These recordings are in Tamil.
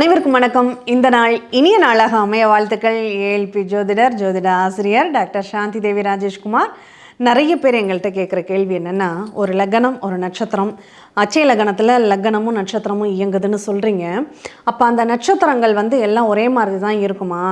அனைவருக்கும் வணக்கம். இந்த நாள் இனிய நாளாக அமைய வாழ்த்துக்கள். ஏஎல்பி ஜோதிடர் ஜோதிட ஆசிரியர் டாக்டர் சாந்தி தேவி ராஜேஷ்குமார். நிறைய பேர் எங்கள்கிட்ட கேட்குற கேள்வி என்னென்னா ஒரு லக்னம் ஒரு நட்சத்திரம். அச்சய லக்னத்தில் லக்னமும் நட்சத்திரமும் இயங்குதுன்னு சொல்கிறீங்க அப்போ அந்த நட்சத்திரங்கள் வந்து எல்லாம் ஒரே மாதிரி தான் இருக்குமா?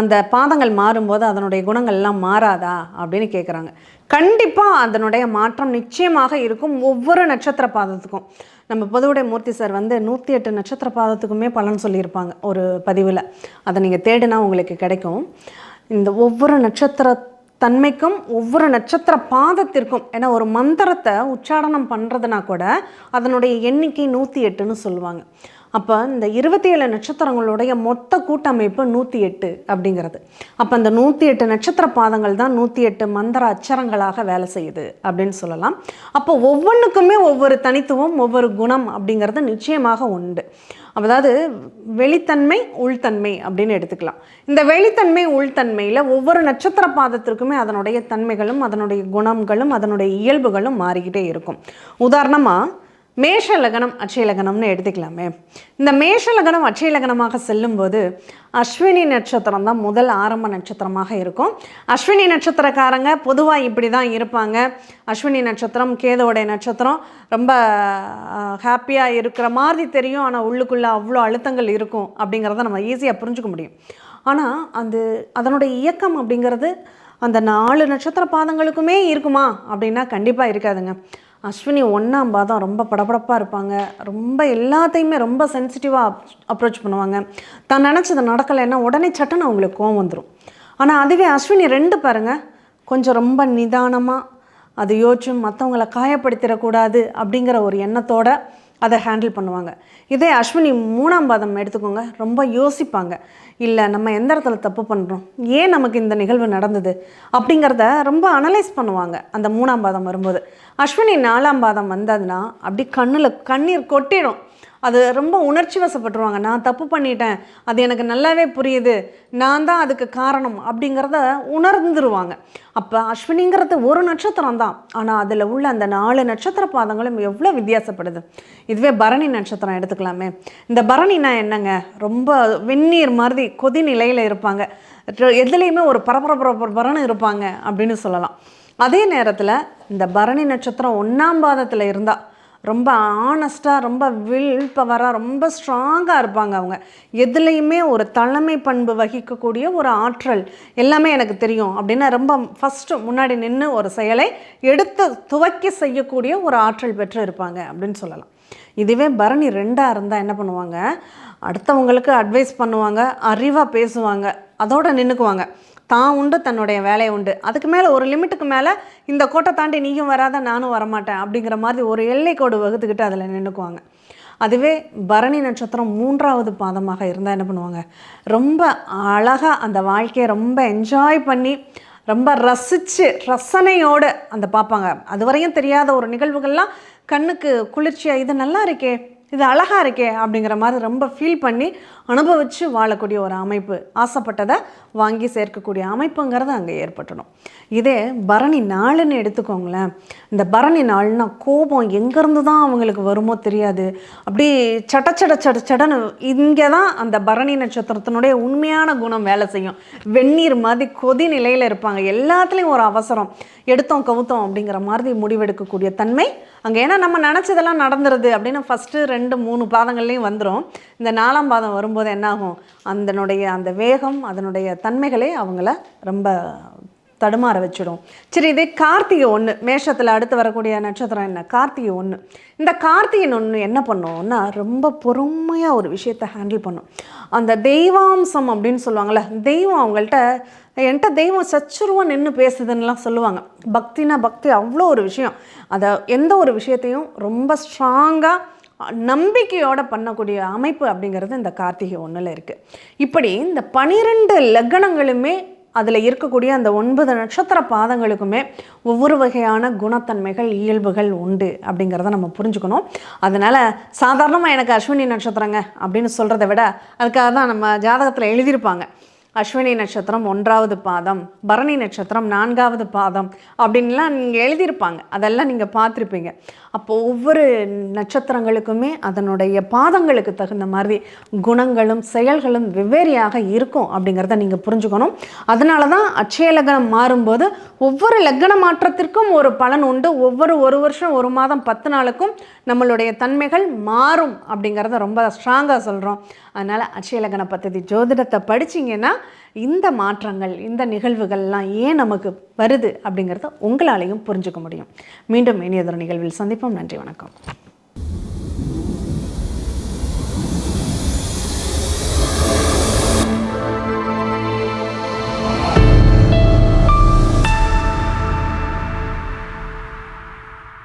அந்த பாதங்கள் மாறும்போது அதனுடைய குணங்கள்லாம் மாறாதா? அப்படின்னு கேட்குறாங்க கண்டிப்பாக அதனுடைய மாற்றம் நிச்சயமாக இருக்கும் ஒவ்வொரு நட்சத்திர பாதத்துக்கும். நம்ம பொதுவுடைய மூர்த்தி சார் வந்து நூற்றி எட்டு நட்சத்திர பாதத்துக்குமே பலன் சொல்லியிருப்பாங்க ஒரு பதிவில். அதை நீங்கள் தேடினா உங்களுக்கு கிடைக்கும். இந்த ஒவ்வொரு நட்சத்திர தன்மைக்கும் ஒவ்வொரு நட்சத்திர பாதத்திற்கும் ஏன்னா ஒரு மந்திரத்தை உச்சாரணம் பண்ணுறதுனா கூட அதனுடைய எண்ணிக்கை நூற்றி எட்டுன்னு சொல்லுவாங்க. அப்போ இந்த இருபத்தி ஏழு நட்சத்திரங்களுடைய மொத்த கூட்டமைப்பு நூற்றி எட்டு அப்படிங்கிறது. அப்போ அந்த நூற்றி எட்டு நட்சத்திர பாதங்கள் தான் நூற்றி எட்டு மந்திர அச்சரங்களாக வேலை செய்யுது அப்படின்னு சொல்லலாம். அப்போ ஒவ்வொன்றுக்குமே ஒவ்வொரு தனித்துவம் ஒவ்வொரு குணம் அப்படிங்கிறது நிச்சயமாக உண்டு. அதாவது வெளித்தன்மை உள்தன்மை அப்படின்னு எடுத்துக்கலாம். இந்த வெளித்தன்மை உள்தன்மையில் ஒவ்வொரு நட்சத்திர பாதத்திற்குமே அதனுடைய தன்மைகளும் அதனுடைய குணங்களும் அதனுடைய இயல்புகளும் மாறிக்கிட்டே இருக்கும். உதாரணமாக மேஷ லக்னம் அச்சய லக்னம்னு எடுத்துக்கலாமே. இந்த மேஷ லக்னம் அச்சய லக்னமாக செல்லும்போது அஸ்வினி நட்சத்திரம் தான் முதல் ஆரம்ப நட்சத்திரமாக இருக்கும். அஸ்வினி நட்சத்திரக்காரங்க பொதுவாக இப்படி தான் இருப்பாங்க. அஸ்வினி நட்சத்திரம் கேதோடைய நட்சத்திரம் ரொம்ப ஹாப்பியாக இருக்கிற மாதிரி தெரியும். ஆனால் உள்ளுக்குள்ளே அவ்வளோ அழுத்தங்கள் இருக்கும் அப்படிங்கிறத நம்ம ஈஸியாக புரிஞ்சுக்க முடியும். ஆனால் அந்த அதனுடைய இயக்கம் அப்படிங்கிறது அந்த நாலு நட்சத்திர பாதங்களுக்குமே இருக்குமா அப்படின்னா கண்டிப்பாக இருக்காதுங்க. அஸ்வினி ஒன்றாம் பாதம் ரொம்ப படபடப்பாக இருப்பாங்க. ரொம்ப எல்லாத்தையுமே ரொம்ப சென்சிட்டிவாக அப்ரோச் பண்ணுவாங்க. தான் நினச்சது நடக்கலைன்னா உடனே சட்டுன்னு அவங்களுக்கு கோவம் வந்துடும் ஆனால் அதுவே அஸ்வினி ரெண்டு பாருங்க. கொஞ்சம் ரொம்ப நிதானமாக அது யோசிச்சு மற்றவங்களை காயப்படுத்திடக்கூடாது அப்படிங்கிற ஒரு எண்ணத்தோட அதை ஹேண்டில் பண்ணுவாங்க. இதே அஸ்வினி மூணாம் பாதம் எடுத்துக்கோங்க ரொம்ப யோசிப்பாங்க. இல்லை நம்ம எந்த இடத்துல தப்பு பண்ணுறோம் ஏன் நமக்கு இந்த நிகழ்வு நடந்தது? அப்படிங்கிறத ரொம்ப அனலைஸ் பண்ணுவாங்க அந்த மூணாம் பாதம் வரும்போது. அஸ்வினி நாலாம் பாதம் வந்ததுன்னா அப்படி கண்ணில் கண்ணீர் கொட்டிடும். அது ரொம்ப உணர்ச்சி வசப்பட்டுருவாங்க. நான் தப்பு பண்ணிட்டேன். அது எனக்கு நல்லாவே புரியுது. நான் தான் அதுக்கு காரணம் அப்படிங்கிறத உணர்ந்துருவாங்க. அப்போ அஸ்வினிங்கிறது ஒரு நட்சத்திரம் தான். ஆனால் அதில் உள்ள அந்த நாலு நட்சத்திர பாதங்களும் எவ்வளோ வித்தியாசப்படுது. இதுவே பரணி நட்சத்திரம் எடுத்துக்கலாமே. இந்த பரணினா என்னங்க? ரொம்ப வெந்நீர் மாதிரி கொதி நிலையில் இருப்பாங்க. எதுலேயுமே ஒரு பரபரப்பரப்பரன்னு இருப்பாங்க அப்படின்னு சொல்லலாம். அதே நேரத்தில் இந்த பரணி நட்சத்திரம் ஒன்றாம் பாதத்தில் இருந்தால் ரொம்ப ஆனஸ்ட்டாக ரொம்ப வில் பவராக ரொம்ப ஸ்ட்ராங்காக இருப்பாங்க அவங்க. எதுலேயுமே ஒரு தலைமை பண்பு வகிக்கக்கூடிய ஒரு ஆற்றல் எல்லாமே எனக்கு தெரியும் அப்படின்னா ரொம்ப ஃபஸ்ட்டு முன்னாடி நின்று ஒரு செயலை எடுத்து துவக்கி செய்யக்கூடிய ஒரு ஆற்றல் பெற்று இருப்பாங்க அப்படின்னு சொல்லலாம். இதுவே பரணி ரெண்டாக இருந்தால் என்ன பண்ணுவாங்க? அடுத்தவங்களுக்கு அட்வைஸ் பண்ணுவாங்க அறிவாக பேசுவாங்க அதோட நின்றுக்குவாங்க தான் உண்டு தன்னுடைய வேலையை உண்டு. அதுக்கு மேலே ஒரு லிமிட்டுக்கு மேலே இந்த கோட்டை தாண்டி நீயும் வராத நானும் வரமாட்டேன் அப்படிங்கிற மாதிரி ஒரு எல்லை கோடு வகுத்துக்கிட்டு அதில் நின்றுக்குவாங்க அதுவே பரணி நட்சத்திரம் மூன்றாவது பாதமாக இருந்தால் என்ன பண்ணுவாங்க? ரொம்ப அழகாக அந்த வாழ்க்கையை ரொம்ப என்ஜாய் பண்ணி ரொம்ப ரசித்து ரசனையோடு அந்த பார்ப்பாங்க. அதுவரையும் தெரியாத ஒரு நிகழ்வுகள்லாம் கண்ணுக்கு குளிர்ச்சியாக இது நல்லா இருக்கே இது அழகாக இருக்கே அப்படிங்கிற மாதிரி ரொம்ப ஃபீல் பண்ணி அனுபவித்து வாழக்கூடிய ஒரு அமைப்பு. ஆசைப்பட்டதை வாங்கி சேர்க்கக்கூடிய அமைப்புங்கிறது அங்கே ஏற்பட்டுடும். இதே பரணி நாளுன்னு எடுத்துக்கோங்களேன். இந்த பரணி நாள்னா கோபம் எங்கேருந்து தான் அவங்களுக்கு வருமோ தெரியாது. அப்படி சட சட சட சடன்னு இங்கே தான் அந்த பரணி நட்சத்திரத்தினுடைய உண்மையான குணம் வேலை செய்யும். வெந்நீர் மாதிரி கொதி நிலையில் இருப்பாங்க. எல்லாத்துலேயும் ஒரு அவசரம். எடுத்தோம் கவுத்தோம் அப்படிங்கிற மாதிரி முடிவெடுக்கக்கூடிய தன்மை அங்கே ஏன்னா நம்ம நினச்சதெல்லாம் நடந்துருது அப்படின்னு ஃபஸ்ட்டு ரெண்டு மூணு பாதங்கள்லேயும் வந்துடும் இந்த நாலாம் பாதம் வரும்போது என்னாகும்? அதனுடைய அந்த வேகம் அதனுடைய தன்மைகளே அவங்கள ரொம்ப தடுமாற வச்சிடும். சரி இதே கார்த்திகை ஒன்று மேஷத்தில் அடுத்து வரக்கூடிய நட்சத்திரம் என்ன? கார்த்திகை ஒன்று இந்த கார்த்திகன் ஒன்று என்ன பண்ணுவோம்னா ரொம்ப பொறுமையாக ஒரு விஷயத்தை ஹேண்டில் பண்ணும். அந்த தெய்வாம்சம் அப்படின்னு சொல்லுவாங்கள்ல தெய்வம் அவங்கள்ட்ட என்கிட்ட தெய்வம் சச்சுருவாக நின்று பேசுதுன்னெலாம் சொல்லுவாங்க. பக்தினா பக்தி அவ்வளோ ஒரு விஷயம். அதை எந்த ஒரு விஷயத்தையும் ரொம்ப ஸ்ட்ராங்காக நம்பிக்கையோடு பண்ணக்கூடிய அமைப்பு அப்படிங்கிறது இந்த கார்த்திகை ஒன்றில் இருக்குது இப்படி இந்த பனிரெண்டு லக்னங்களுமே அதில் இருக்கக்கூடிய அந்த ஒன்பது நட்சத்திர பாதங்களுக்குமே ஒவ்வொரு வகையான குணத்தன்மைகள் இயல்புகள் உண்டு அப்படிங்கிறத நம்ம புரிஞ்சுக்கணும். அதனால் சாதாரணமாக எனக்கு அஸ்வினி நட்சத்திரங்க அப்படின்னு சொல்கிறத விட அதுக்காக தான் நம்ம ஜாதகத்தில் எழுதியிருப்பாங்க. அஸ்வினி நட்சத்திரம் ஒன்றாவது பாதம் பரணி நட்சத்திரம் நான்காவது பாதம் அப்படின்லாம் நீங்கள் எழுதியிருப்பாங்க. அதெல்லாம் நீங்கள் பார்த்துருப்பீங்க. அப்போது ஒவ்வொரு நட்சத்திரங்களுக்குமே அதனுடைய பாதங்களுக்கு தகுந்த மாதிரி குணங்களும் செயல்களும் வெவ்வேறையாக இருக்கும் அப்படிங்கிறத நீங்கள் புரிஞ்சுக்கணும். அதனால தான் அச்சய லக்னம் மாறும்போது ஒவ்வொரு லக்ன மாற்றத்திற்கும் ஒரு பலன் உண்டு. ஒவ்வொரு ஒரு வருஷம் ஒரு மாதம் பத்து நாளுக்கும் நம்மளுடைய தன்மைகள் மாறும் அப்படிங்கிறத ரொம்ப ஸ்ட்ராங்காக சொல்கிறோம் அதனால் அச்சய லக்ன பத்ததி ஜோதிடத்தை படிச்சீங்கன்னா இந்த மாற்றங்கள் இந்த நிகழ்வுகள்லாம் ஏன் நமக்கு வருது அப்படிங்கிறத உங்களாலையும் புரிஞ்சுக்க முடியும். மீண்டும் இனியதொரு நிகழ்வில் சந்திப்போம். நன்றி வணக்கம்.